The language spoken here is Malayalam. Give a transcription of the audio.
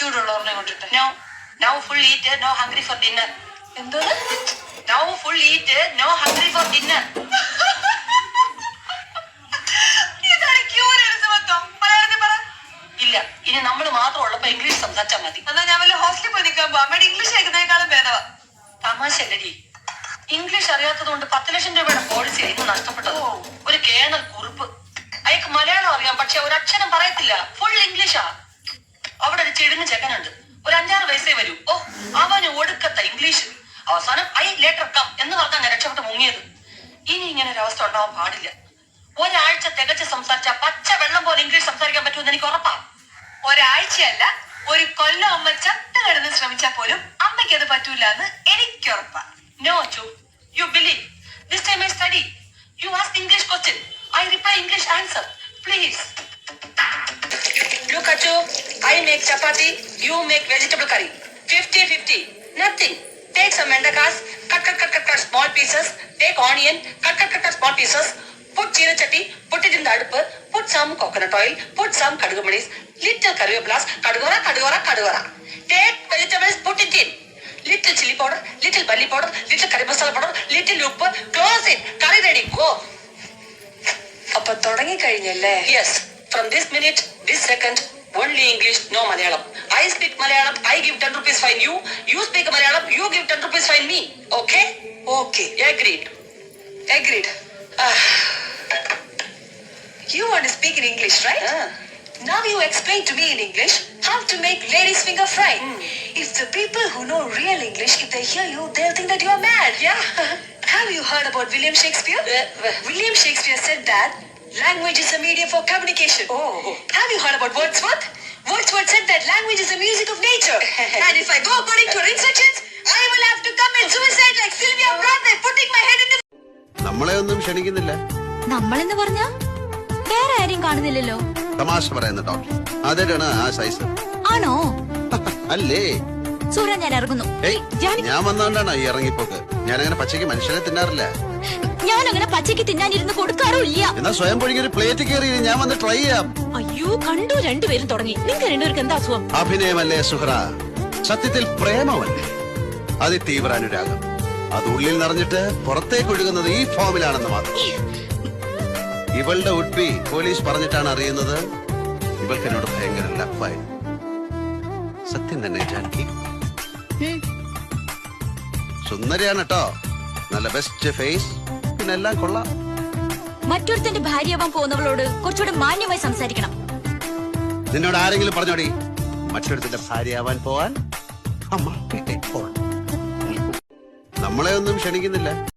ചൂടുള്ളവറിനെ കൊണ്ടിട്ട്. No no full eat no hungry for dinner എന്തോ now full eat no hungry for dinner ഇല്ല ഇനി നമ്മൾ മാത്രം ഉള്ളപ്പോ ഇംഗ്ലീഷ് സംസാരിച്ചാൽ മതി. എന്നാ ഞാൻ വല്ല ഹോസ്റ്റലിൽ പോയി നിൽക്കാൻ പോ അമ്മയുടെ ഇംഗ്ലീഷ് കേൾക്കുന്നതിനേക്കാളും ഭേദവാ. തമാശ അല്ലടി. ഇംഗ്ലീഷ് അറിയാത്തത് കൊണ്ട് പത്ത് ലക്ഷം രൂപയുടെ പോളിസി ഇന്ന് നഷ്ടപ്പെട്ടത്. ഒരു കേണൽ കുറിപ്പ്. അയാൾക്ക് മലയാളം അറിയാം പക്ഷെ ഒരു അക്ഷരം പറയത്തില്ല ഫുൾ ഇംഗ്ലീഷാ അവിടെ ഒരു ചെടുങ്ങ് ചെക്കനുണ്ട്. ഒരു അഞ്ചാറ് വയസ്സേ വരൂ. ഓ അവന് ഒടുക്കത്ത ഇംഗ്ലീഷ് അവസാനം ഐ ലേറ്റർ കം എന്ന് പറഞ്ഞാൽ ഞാൻ രക്ഷപ്പെട്ട് മുങ്ങിയത്. ഇനി ഇങ്ങനെ ഒരു അവസ്ഥ ഉണ്ടാവാൻ പാടില്ല. ഒരാഴ്ച തികച്ച് സംസാരിച്ച പച്ച വെള്ളം പോലെ ഇംഗ്ലീഷ് സംസാരിക്കാൻ പറ്റുമെന്ന് എനിക്ക് ഉറപ്പാ. ഒരാഴ്ചയല്ല ഒരു കൊല്ലം അമ്മ ചത്ത കിടന്ന് ശ്രമിച്ചാൽ പോലും അമ്മയ്ക്ക് അത് പറ്റൂല എന്ന് എനിക്ക് ഉറപ്പാ. No Achu you believe this time I study you ask English question I reply English answer please look Achu. I make chapati. You make vegetable curry. 50-50. Nothing. Take some mendakas. Cut, cut, cut, cut, cut small pieces. Take onion. Cut, cut, cut, cut small pieces. Put jeera chatti. Put it in the adupu. Put some coconut oil. Put some kadugumanis. Little curryoplas. Kadugara, kadugara, kadugara. Take vegetables. Put it in. Little chili powder, little barley powder, little curry masala powder, little ഉപ്പ് close it. Curry ready. Go. അപ്പൊ തുടങ്ങിക്കഴിഞ്ഞല്ലേ Yes. From this minute, this second, only English, no Malayalam. I speak Malayalam, I give 10 rupees fine you. You speak Malayalam, you give 10 rupees fine me. Okay? Okay. Agreed. Agreed. Uh, you want to speak in English, right? Now you explain to me in English how to make ladies finger fry. Mm. If the people who know real English, if they hear you, they'll think that you're mad. Yeah. Have you heard about William Shakespeare? Uh, William Shakespeare said that language is a medium for communication. Oh. Have you heard about Wordsworth? Wordsworth said that language is the music of nature. and if I go according to her instructions, I will have to commit suicide like Sylvia Brother, putting my head in the നമ്മളെ ഒന്നും ക്ഷണിക്കുന്നില്ല നമ്മളെന്ന് പറഞ്ഞ വേറെ ആരെയും കാണുന്നില്ലല്ലോ തമാശ പറയുന്ന ഡോക്ടർ ആദ്യമായിട്ടാണ് ആ സൈസ് ആണോ അല്ലേ സൂര്യ ഞാൻ ഇറങ്ങുന്നു. ഞാൻ വന്നോണ്ടാണ് ഈ ഇറങ്ങിപ്പോക്ക്. ഞാൻ അങ്ങനെ പച്ചയ്ക്ക് മനുഷ്യനെ തിന്നാറില്ല. ഞാൻ അങ്ങനെ പച്ചയ്ക്ക് തിന്നാനിരുന്ന് കൊടുക്കാറുമില്ല. എന്നാ സ്വയം പൊഴിഞ്ഞ ഒരു പ്ലേറ്റ് കയറി ഞാൻ വന്ന് ട്രൈ ചെയ്യാം. അയ്യോ കണ്ടു രണ്ടുപേരും തുടങ്ങി. നിങ്ങൾക്ക് രണ്ടുപേർക്ക് എന്താ അസുഖം? അഭിനയമല്ലേ സുഹറ? സത്യത്തിൽ പ്രേമമല്ലേ? അതിതീവ്ര അനുരാഗം. അത് ഉള്ളിൽ നിറഞ്ഞിട്ട് പുറത്തേക്ക് ഒഴുകുന്നത് ഈ ഫോമിലാണെന്ന് മാത്രം. ഇവളുടെ ഉഡ്ബി പോലീസ് പറഞ്ഞിട്ടാണ് അറിയുന്നത്. ഇവൾക്ക് എന്നോട് ഭയങ്കര ലപ്പായി സത്യം തന്നെ ജാനകി ഉം. സുന്ദരിയാണ് കേട്ടോ നല്ല ബെസ്റ്റ് ഫേസ് പിന്നെ എല്ലാം കൊള്ളാം. മറ്റൊരുത്തന്റെ ഭാര്യയാവാൻ പോകുന്നവളോട് കുറച്ചുകൂടെ മാന്യമായി സംസാരിക്കണം. നിന്നോട് ആരെങ്കിലും പറഞ്ഞോടി? മറ്റൊരുത്തിന്റെ ഭാര്യയാവാൻ പോവാൻ? നമ്മളെ ഒന്നും ക്ഷണിക്കുന്നില്ല.